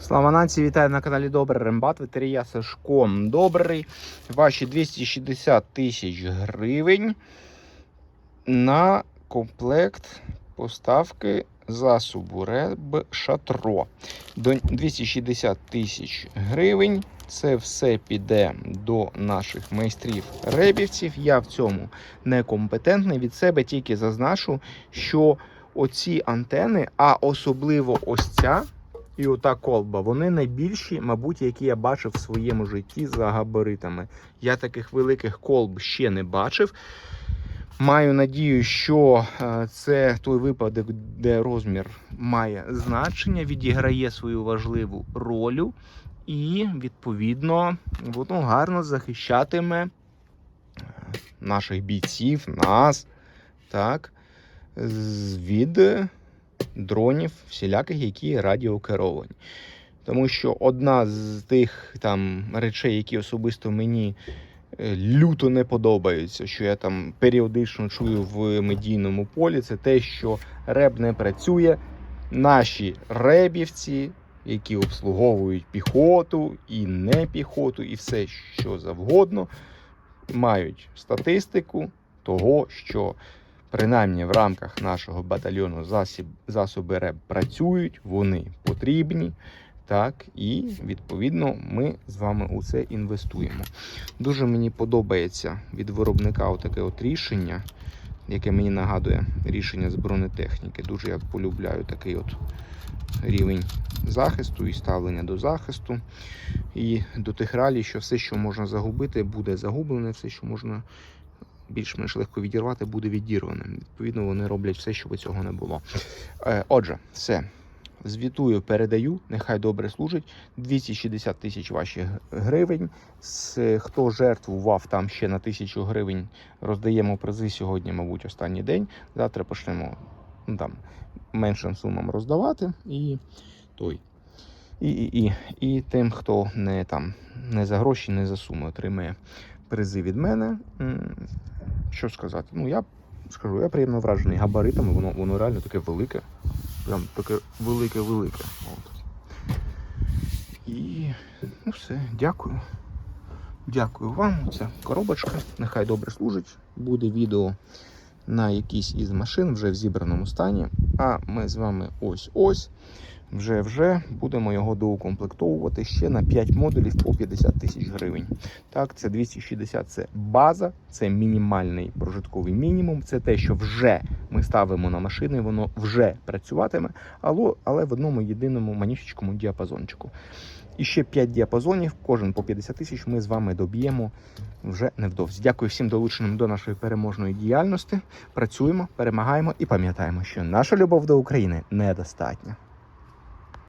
Слава нації, вітаю на каналі Добрий Рембат, ветерія Сашко Добрий. Ваші 260 тисяч гривень на комплект поставки засобу Реб Шатро. 260 тисяч гривень. Це все піде до наших майстрів ребівців. Я в цьому некомпетентний. Від себе тільки зазначу, що оці антени, а особливо ось ця і ота колба, вони найбільші, мабуть, які я бачив в своєму житті за габаритами. Я таких великих колб ще не бачив. Маю надію, що е, це той випадок, де розмір має значення, відіграє свою важливу роль, і, відповідно, воно гарно захищатиме е, наших бійців, нас, так, від дронів всіляких, які радіокеровані. Тому що одна з тих там речей, які особисто мені е, люто не подобаються, що я там періодично чую в медійному полі, це те, що реб не працює. Наші ребівці, які обслуговують піхоту і не піхоту, і все, що завгодно, мають статистику того, що принаймні в рамках нашого батальйону засіб, засоби РЕБ працюють, вони потрібні. Так, і відповідно ми з вами у це інвестуємо. Дуже мені подобається від виробника отаке от рішення, яке мені нагадує рішення з бронетехніки. Дуже я полюбляю такий от рівень захисту і ставлення до захисту. І до тих реалій, що все, що можна загубити, буде загублене, все, що можна більш-менш легко відірвати, буде відірване. Відповідно, вони роблять все, щоб цього не було. Е, Отже, все. Звітую, передаю, нехай добре служить. 260 тисяч ваших гривень. Хто жертвував там ще на тисячу гривень, роздаємо призи сьогодні, мабуть, останній день. Завтра почнемо ну, там, меншим сумам роздавати. І той. І, і, і, і тим, хто не, там, не за гроші, не за суми отримає призи від мене. Що сказати? Ну, я скажу, я приємно вражений габаритами, воно, воно реально таке велике. Прям таке велике-велике. І ну все, дякую. Дякую вам. Ця коробочка. Нехай добре служить. Буде відео на якійсь із машин вже в зібраному стані. А ми з вами ось-ось. Вже-вже будемо його доукомплектовувати ще на 5 модулів по 50 тисяч гривень. Так, це 260 це база, це мінімальний прожитковий мінімум. Це те, що вже ми ставимо на машини, воно вже працюватиме, але, в одному єдиному манішечкому діапазончику. І ще 5 діапазонів, кожен по 50 тисяч ми з вами доб'ємо вже невдовзі. Дякую всім долученим до нашої переможної діяльності. Працюємо, перемагаємо і пам'ятаємо, що наша любов до України недостатня.